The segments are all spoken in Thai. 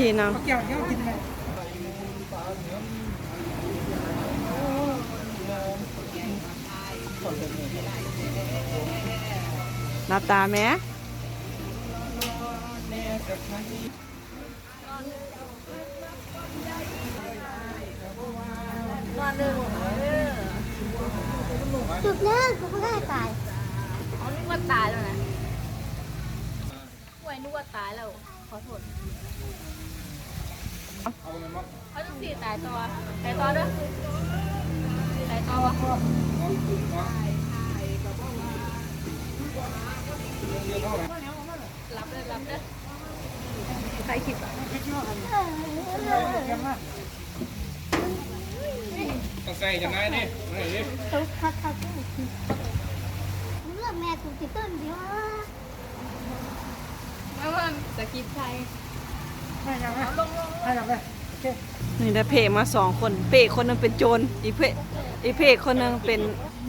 ทีนะเกี่ยวเกี่ยวกินไหมรับตาแม่จุดเลิกกูไม่ได้ตายอ๋อนึกว่าตายแล้วนะห่วยนึกว่าตายแล้ว ขอโทษ เขาต้องสี่ตายตัวตายตัวด้วยตายตัววะรับเลยรับเลยใครคิดอะต้องใส่ยังไงนี่ไหนดิเขาคัดคัดเลือกแม่กูติดต้นเดียวไม่ว่าสกิปไทย ให้ยังไงให้ยังไงโอเคนี่ได้เพกมาสองคน เพกคนหนึงเป็นโจรอีเพกอีเพกคนหนึงเป็น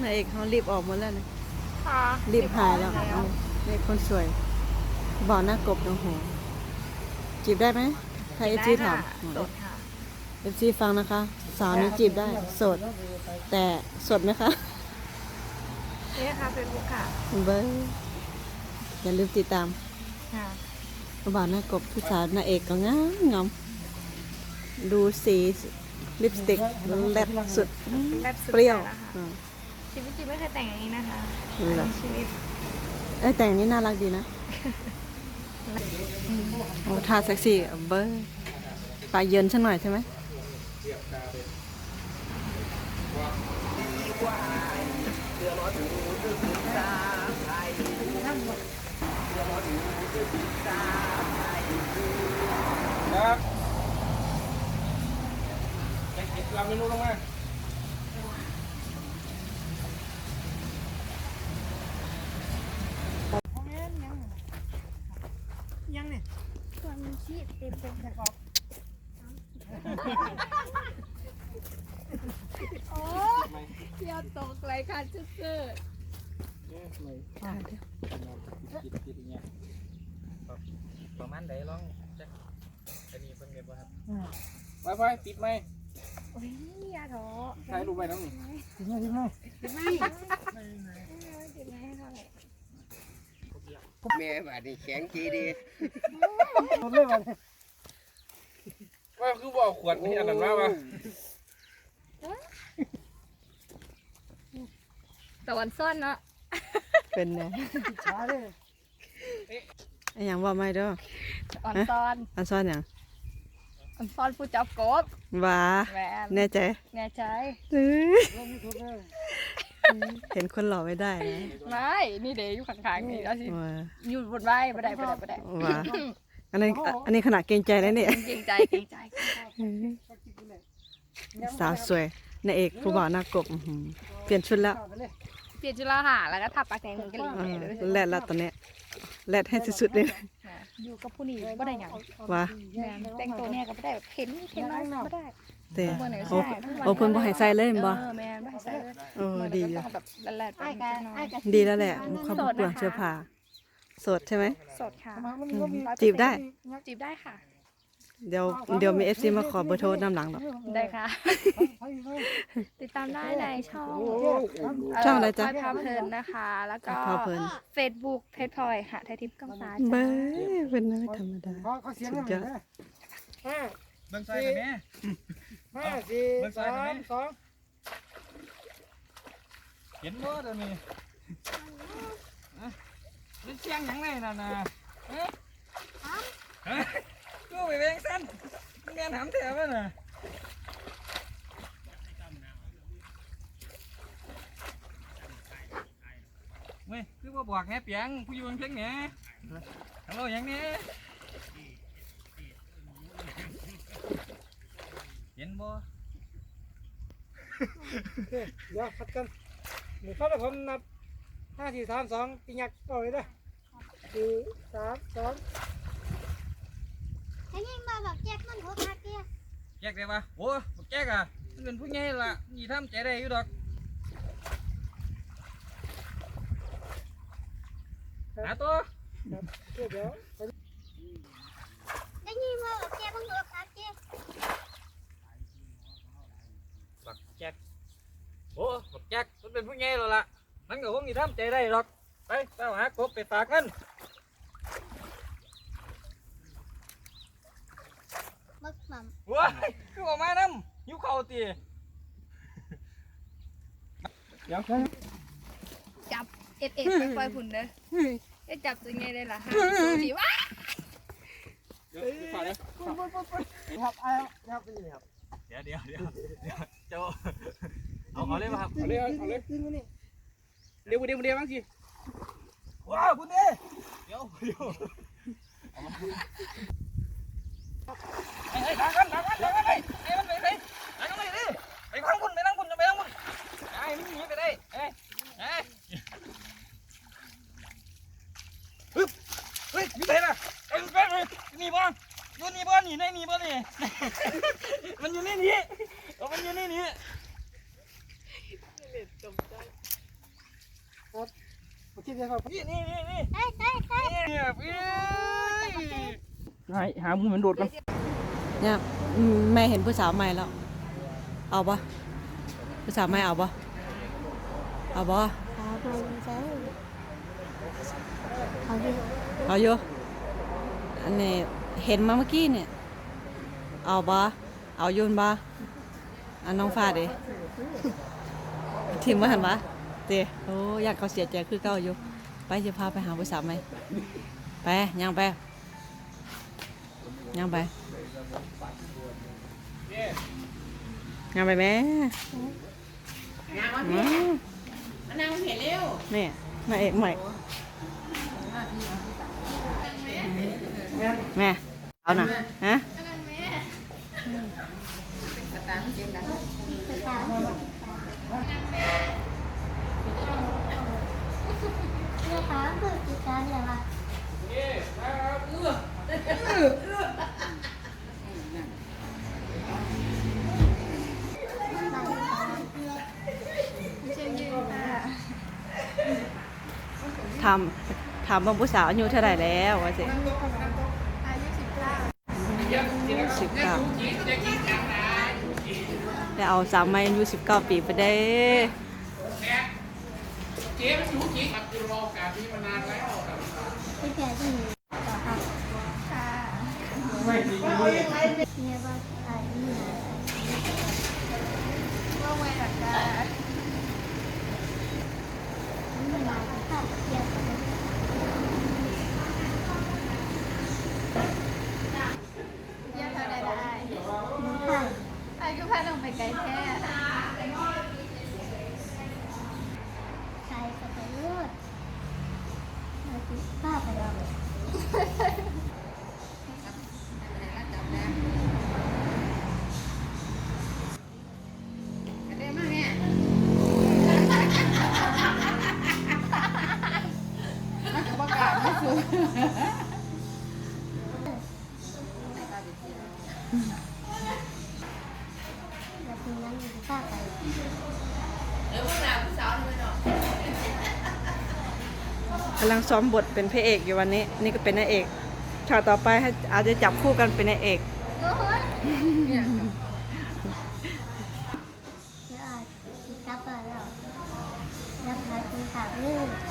นายเอกเขารีบออกหมดแล้วนะค่ะรีบหายแล้วเอานี่คนสวยบ่าวหน้ากบน้องโหจีบได้ไหมใครเอฟซีถามโสดค่ะเอฟซีฟังนะคะ สาวนี้จีบได้โสด แต่สดไหมคะนี่นะคะเฟซบุ๊กค่ะเบอร์อย่าลืมติดตามค่ะ บ่าวหน้ากบผู้สาวหน้าเอกก็งามงามดูสีลิปสติกแลบสุดแบบสุดเปรี้ยวแล้วค่ะอืมชีวิตจริงไม่เคยแต่งอย่างนี้นะคะนี่แหละชีวิตเอ้ยแต่งนี้น่ารักดีนะโอ้ท่าเซ็กซี่เบอร์ปลายเยินฉันหน่อยใช่ไหม ครับรับเมนูลงมายังนี่ความชีพเต็มเต็มเลยครับโอ้เที่ยวตกไรค่ะเจ๊เจ๊ ประมาณใดลองจักอันนี้เพิ่นเก็บบ่ครับไวไฟติดไหมโอ้ยอย่าท้อถ่ายรูปไปน้องนี่ติดไหมติดไหมติดไหมติดไหมเท่าไหร่แม่บาดนี่แข็งจีดีหมดเลยวันว่าคือบอกขวดนี่อันนั้นว่าวะตะวันซ่อนเนาะเป็นไงช้าเลยไอ้หยังว่าไม่เด้ออ่อนซ่อนอันซ่อนหยังอ่อนซ่อนผู้จับกบว่าแหวนแน่ใจแน่ใจเอ้ยเห็นคนหล่อไม่ได้นะไม่นี่เดี๋ยวอยู่ข้างๆนี่เอาสิว่าอยู่บนไว้ไม่ได้ไม่ได้ไม่ได้ว่าอันนี้อันนี้ขนาดเกรงใจแล้วเนี่ยเกรงใจเกรงใจสาวสวยนายเอกผู้บ่าวหน้ากบอื้อหือเปลี่ยนชุดแล้วเปลี่ยนจุฬาหาแล้วก็ทับปากแดงกันเอเลยอแลดแล้วตอนเนี้ย แลดให้สุดๆเลยอยู่กับผู้นี้ก็ได้หยังว่าแม่นแต่งตัวเนี่ยก็ไม่ได้แบบเห็นเห็นน้อยก็ได้แต่เมื่อไหร่โอ้ใช่โอ้เพิ่นบ่ให้ใส่เลยแม่นบ่เออแม่นบ่ให้ใส่เลยเออดีอยู่ต้องแบบแหลดๆไปไอ้กันไอ้กันดีแล้วแหละเขาบ่เปลืองเสื้อผ้าโสดใช่ไหม สดค่ะ จีบได้ จีบได้ค่ะ เดี๋ยวเดี๋ยวมี FC มาขอเบอร์โทรน้ำหลังหรอกได้ค่ะ ติดตามได้ในช่องช่องอะไรจ๊ะพลยพาเพลินนะคะ แล้วก็พาเพลินเฟซบุ๊กเพจพลอยหาไทยทิพย์กองฟ้าเบ้จ้าเป็นไม่ธรรมดาเขาเขาเสียงสุกันดยอดห้าเบิ่งซอยกันแม่ห้าสี่เบิ่งซ้าสายหน่อยมสองเห็นบ่เดี๋ยวนี้ฮะมันเสียงหยังไงน่ะนะฮะฮะ กูไปแบงสั้นแม่นหำแถวบ่น่ะเว้ยคือบ่าบอกแหน่เปียงผู้อยู่เพียงแหน่ฮัลโหลหยังเนี่ยเห็นบ่เดี๋ยวพัดกันเดี๋ยวเขาจะผมนับห้าสี่สามสองปีนักเอาเลยนะสี่สามสอง thế nhưng mà vật chết mình hút hạt kia. Chết đây ba. Ủa vật chết à? Mình phải nghe là gì tham chạy đây được. Hả tôi thế nhưng mà vật chết mình hút hạt kia. Vật chết ủa vật chết mình phải nghe rồi là hắn người uống gì tham chạy đây rồi, đây tao hả cột bị tạc lên. คือออกมานำหิวข้าวตีเดี๋ยวจับเอ็ดเอ็ดไปปล่อยผุนเด้อเอ็ดจับตัวไงได้ล่ะฮะดูดิวะเดี๋ยวฝากเลยครับไอ้ครับเป็นยังไงครับเดี๋ยวเดี๋ยวเดี๋ยวเดี๋ยวเจ้าเอาเอาเลยมาครับเอาเลยเอาเลยขึ้นมานี่เดี๋ยวเดี๋ยวเดี๋ยวบ้างสิว้าวคุณเด้เดี๋ยวเดี๋ยว ไอ้ไอ้ทางกันทางกันทางกันไอ้ไอ้มันไปไหนทางกันไปดิไปทางคุณไปทางคุณจะไปทางคุณไอ้มันหนีไปได้เอ้ยเอ้ยฮึบเฮ้ยอยู่ไหนะเอ้ยไปเลยนี่บ้างอยู่นี่บ้างนี่ในนี่บ้างนี่มันอยู่นี่นี่เอามันอยู่นี่นี่โอเคเดี๋ยวครับนี่นี่นี่นี่ำเฮ้ยเหาหามุมมันโดดกัน เนี่ยแม่เห็นผู้สาวใหม่แล้ว เอาปะผู้สาวใหม่เอาปะเอาปะตาไปใช่เอาเอาอยู่อันนี้เห็นมาเมื่อกี้เนี่ย เอาปะเอายุนปะอันน้องฟาดิทีมมาหันปะเตโอ้อยากเขาเสียใจคือเก่าอยู่ ไปจะพาไปหาผู้สาวไหมไปย่างไปย่างไป ย่างไปแม่อืมนั่งเห็นเร็วนี่นายเอกใหม่แม่เอาหน่ะฮะตาเนี่ยค่ะคือติดตาเนี่ยค่ะ ทำถามบางผู้สาวอายุเท่าไหร่แล้ววะสิอายุสิบเก้าสิบเก้าแต่เอาสามไม่อายุสิบเก้าปีไปได้เจ๊มันอยู่จริงครับรอโอกาสนี้มานานแล้วที่แกที่มีต่อค่ะค่ะเนี่ยว่าอายุไหนว่าไงล่ะจ๊ะ ไม่นานค่ะเกี่ยวกับ เยี่ยมเท่าใดละ ไอ้น้ำตาลไอ้ก็พาลงไปไกลแท้ กำลังซ้อมบทเป็นพระเอกอยู่วันนี้ นี่ก็เป็นนางเอกฉากต่อไปให้อาจจะจับคู่กันเป็นนางเอกโอ้ยเดี๋ยวอาจจะกลับมาแล้วแล้วพาคุณถามเรื่อง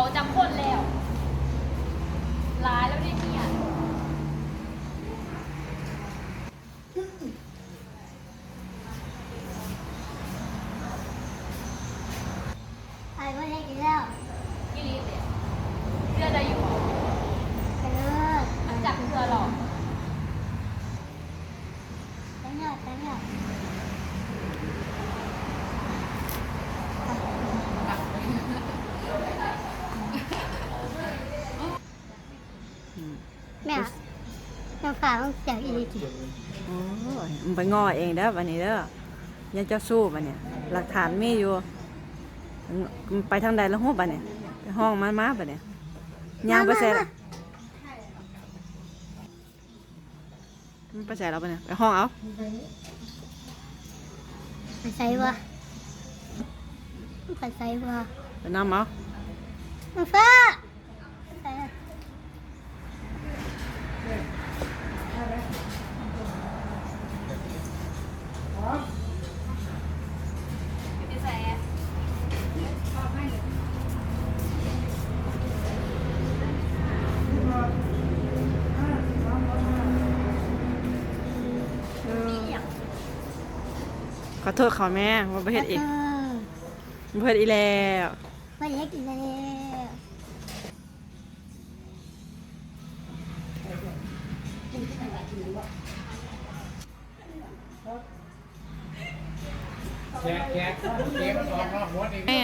เขาจำคนแล้วร้ายแล้วได้เนี่ย ไปไม่ได้กินแล้ว ยี่ลีเดียเสื้อได้อยู่ ไปเลย มันจับเสื้อหรอก ตั้งยอดตั้งยอดแม่น้ำฟ้าต้องเสียงอีลีจีโอ้ยมันไปง้อเองเด้อวันนี้เด้ออยังจะสู้วันเนี่ย หลักฐานมีอยู่ไปทางใดแล้วฮู้บัดเนี่ยไปห้องมามาบัดเนี่ยย่างไปใส่ละมันไปใส่เราบัดเนี่ยไปห้องเอาไปใส่วะไปใส่วะไปน้ำเอาน้องฟ้า ขอโทษเขาแม่ว่าประเฮ็ดอีกเออประเฮ็ดอีกแล้วไปเล็กอีกแล้วแกะแกะเก็บออกนอกหัวนี่แม่